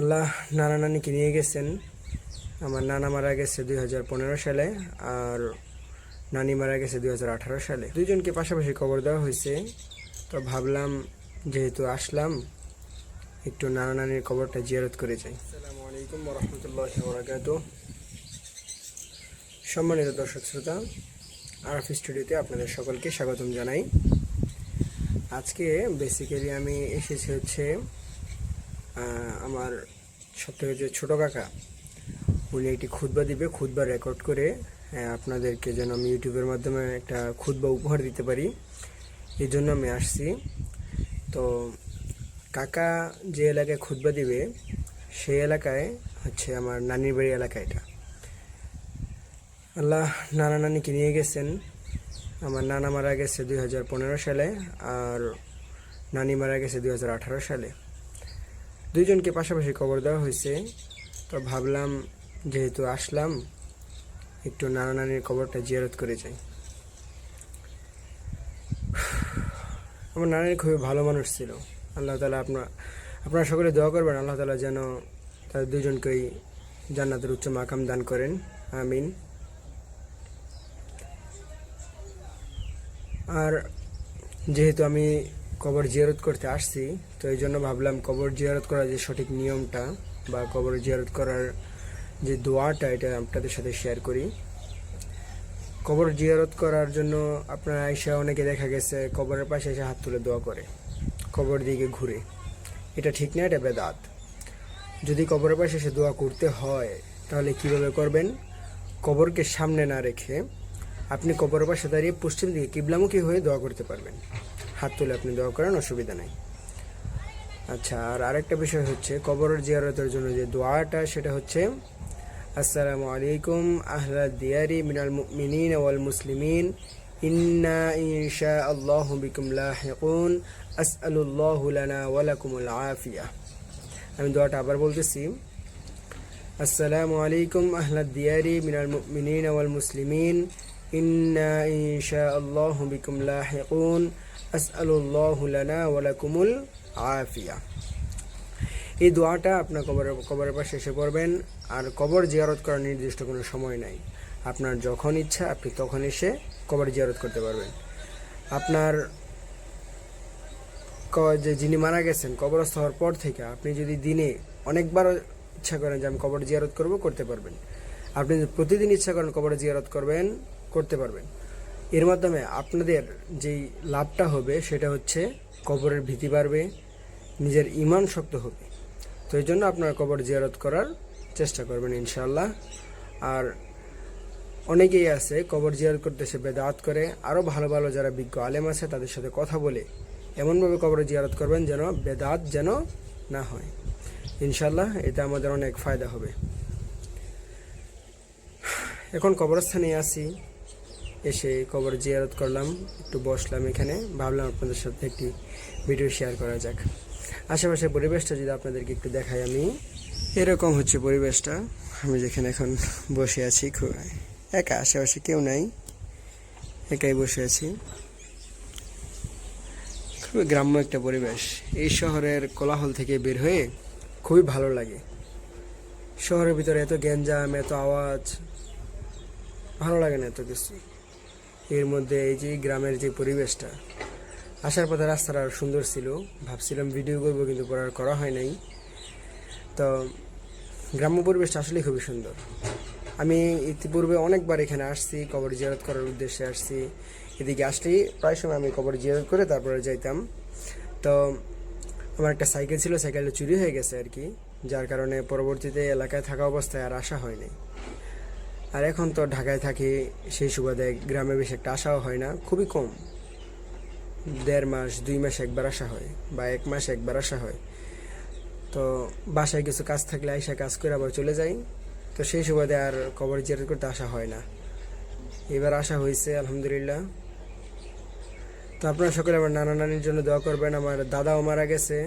আল্লাহ নানা নানিকে নিয়ে গেছেন। আমার নানা মারা গেছে দুই হাজার পনেরো সালে আর নানি মারা গেছে দুই হাজার আঠারো সালে। দুইজনকে পাশাপাশি কবর দেওয়া হয়েছে। তো ভাবলাম যেহেতু আসলাম একটু নানা নানির কবরটা জিয়ারত করে যাই। আসসালামু আলাইকুম রহমতুল্লাহ বরাকাত সম্মানিত দর্শক শ্রোতা আরফ স্টুডিওতে আপনাদের সকলকে স্বাগতম জানাই। আজকে বেসিক্যালি আমি এসেছি হচ্ছে আমার সবথেকে যে ছোটো কাকা, উনি একটি খুতবা দিবে, খুতবা রেকর্ড করে আপনাদেরকে যেন আমি ইউটিউবের মাধ্যমে একটা খুতবা উপহার দিতে পারি। এই জন্য আমি আসছি। তো কাকা যে এলাকায় খুতবা দিবে, সেই এলাকায় হচ্ছে আমার নানির বাড়ি এলাকা এটা। আল্লাহ নানা নানিকে নিয়ে গেছেন। আমার নানা মারা গেছে দুই হাজার পনেরো সালে, আর নানি মারা গেছে দুই হাজার আঠারো সালে। দুইজনকে পাশাপাশি কবর দেওয়া হয়েছে। তো ভাবলাম, যেহেতু আসলাম, একটু নানা নানির কবরটা জিয়ারত করে যাই। আমার নানির খুবই ভালো মানুষ ছিল। আল্লাহ তালা আপনার আপনারা সকলে দোয়া করবেন, আল্লাহ তালা যেন তাদের দুজনকেই জান্নাতের উচ্চ মাকাম দান করেন। আমিন। আর যেহেতু আমি কবর জিয়ারত করতে আসছি, তো এই জন্য ভাবলাম কবর জিয়ারত করার যে সঠিক নিয়মটা বা কবর জিয়ারত করার যে দোয়াটা, এটা আপনাদের সাথে শেয়ার করি। কবর জিয়ারত করার জন্য আপনার আয়সা অনেকে দেখা গেছে কবরের পাশে এসে হাত তুলে দোয়া করে, কবর দিকে ঘুরে। এটা ঠিক না, এটা বেদাত। যদি কবরের পাশে এসে দোয়া করতে হয়, তাহলে কীভাবে করবেন? কবরকে সামনে না রেখে আপনি কবরের পাশে দাঁড়িয়ে পশ্চিম দিকে কিবলামুখী হয়ে দোয়া করতে পারবেন। হাত তুলে আপনি দোয়া করেন, অসুবিধা নাই। আচ্ছা আর আরেকটা বিষয় হচ্ছে, কবরের জিয়ারতের জন্য যে দোয়াটা, সেটা হচ্ছে, আসসালামু আলাইকুম আহলা দিয়ারি মিনাল মুমিনিন ওয়াল মুসলিমিন, ইন্না ইনশা আল্লাহু বিকুম লাহিকুন, আসআলুল্লাহু লানা ওয়া লাকুমুল আফিয়া। আমি দোয়াটা আবার বলতেছি, আসসালামু আলাইকুম আহলা দিয়ারি মিনাল মুমিনিন ওয়াল মুসলিমিন, ইন্না ইনশা আল্লাহু বিকুম লাহিকুন আসআলুল্লাহু আফিয়া। এই দোয়াটা আপনার কবরের কবরের পাশে এসে পড়বেন। আর কবর জিয়ারত করার নির্দিষ্ট কোনো সময় নাই। আপনার যখন ইচ্ছা, আপনি তখন এসে কবর জিয়ারত করতে পারবেন। আপনার যে যিনি মারা গেছেন, কবরস্থ হওয়ার পর থেকে আপনি যদি দিনে অনেকবার ইচ্ছা করেন যে আমি কবর জিয়ারত করব, করতে পারবেন। আপনি যদি প্রতিদিন ইচ্ছা করেন কবর জিয়ারত করবেন, করতে পারবেন। এর মাধ্যমে আপনাদের যেই লাভটা হবে সেটা হচ্ছে কবরের ভীতি বাড়বে, নিজের ইমান শক্ত হবে। তো এই জন্য আপনারা কবর জিয়ারত করার চেষ্টা করবেন ইনশাল্লাহ আর অনেকেই আছে, কবর জিয়ারত করতে সে বেদাত করে আরও ভালো ভালো যারা বিজ্ঞ আলেম আছে তাদের সাথে কথা বলে এমনভাবে কবর জিয়ারত করবেন যেন বেদাত যেন না হয়। ইনশাল্লাহ এতে আমাদের অনেক ফায়দা হবে। এখন কবরস্থানে আসি এসে কবর জিয়ারত করলাম, একটু বসলাম এখানে। ভাবলাম আপনাদের সাথে একটি ভিডিও শেয়ার করা যাক। আশেপাশে পরিবেশটা যদি আপনাদেরকে একটু দেখাই আমি। এরকম হচ্ছে পরিবেশটা। আমি যেখানে এখন বসে আছি, খুব একা, আশেপাশে কেউ নাই। একাই বসে আছি। খুবই গ্রাম্য একটা পরিবেশ। এই শহরের কোলাহল থেকে বের হয়ে খুবই ভালো লাগে। শহরের ভিতরে এত গ্যাঞ্জাম, এত আওয়াজ, ভালো লাগে না এত কিছু। এর মধ্যে এই যে গ্রামের যে পরিবেশটা, আসার পথে রাস্তাটা আরও সুন্দর ছিল। ভাবছিলাম ভিডিও করব কিন্তু পরে আর করা হয় নাই। তো গ্রাম্য পরিবেশটা আসলে খুবই সুন্দর। আমি ইতিপূর্বে অনেকবার এখানে আসছি, কবর জিয়ারত করার উদ্দেশ্যে আসছি। এদিকে আসলেই প্রায় সময় আমি কবর জিয়ারত করে তারপরে যাইতাম। তো আমার একটা সাইকেল ছিল, সাইকেলটা চুরি হয়ে গেছে আর কি, যার কারণে পরবর্তীতে এলাকায় থাকা অবস্থায় আর আসা হয়নি। আর এখন তো ঢাকায় থাকি, সেই সুবাদে গ্রামে বেশি একটা আসাও হয় না, খুবই কম। দেড় মাস, দুই মাস একবার আসা হয়, বা এক মাস একবার আসা হয়। তো বাসায় কিছু কাজ থাকলে আইসা কাজ করে আবার চলে যাই। তো সেই সুবাদে আর কবর জিয়ারত করতে আসা হয় না। এবার আসা হয়েছে আলহামদুলিল্লাহ। তো আপনারা সকলে আমার নানা নানির জন্য দোয়া করবেন, আমার দাদাও মারা গেছে।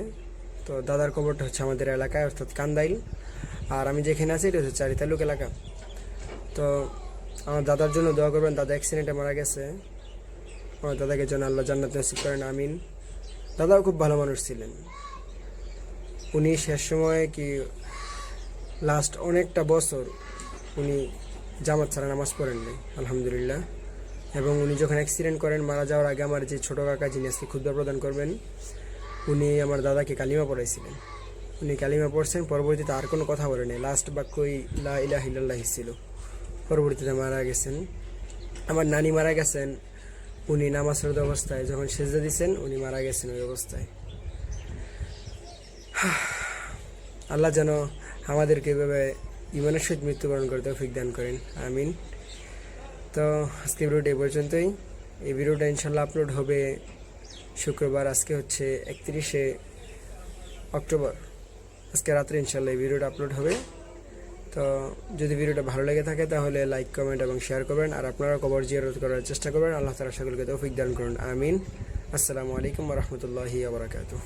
তো দাদার কবরটা হচ্ছে আমাদের এলাকায়, অর্থাৎ কান্দাইল। আর আমি যেখানে আছি, এটা হচ্ছে চারি তালুক এলাকা। তো আমার দাদার জন্য দোয়া করবেন, দাদা অ্যাক্সিডেন্টে মারা গেছে। আমার দাদাকে যেন আল্লাহ জান্নাত নসিব করেন, আমিন। দাদাও খুব ভালো মানুষ ছিলেন। উনি শেষ সময়ে কি লাস্ট অনেকটা বছর উনি জামাত ছাড়া নামাজ পড়েননি আলহামদুলিল্লাহ। এবং উনি যখন অ্যাক্সিডেন্ট করেন, মারা যাওয়ার আগে আমার যে ছোটো কাকা যিনি আজকে ক্ষুদ্র প্রদান করবেন, উনি আমার দাদাকে কালিমা পড়াইছিলেন। উনি কালিমা পড়ছেন, পরবর্তীতে আর কোনো কথা বলেনি লাস্ট বাক্যই লা ইলাহ ইল্লাল্লাহ ছিল। পরবর্তীতে মারা গেছেন। আমার নানি মারা গেছেন, উনি নামাজ রোদ অবস্থায়, যখন সেজদা দিছেন, উনি মারা গেছেন ওই অবস্থায়। আল্লাহ যেন আমাদেরকে এভাবে ইমানের সহিত মৃত্যুবরণ করতে তৌফিক দান করেন। আমিন। তো আজকে ভিডিওটা এ পর্যন্তই। এই ভিডিওটা ইনশাল্লাহ আপলোড হবে শুক্রবার, আজকে হচ্ছে একত্রিশে অক্টোবর। আজকে রাত্রে ইনশাল্লাহ এই ভিডিওটা আপলোড হবে। তো যদি ভিডিওটা ভালো লেগে থাকে তাহলে লাইক কমেন্ট এবং শেয়ার করবেন। আর আপনারা কবর জিয়ারত করার চেষ্টা করবেন। আল্লাহ তালা সকলকে তৌফিক দান করুন। আমিন। আসসালামু আলাইকুম রহমতুল্লাহি আবরাকাতু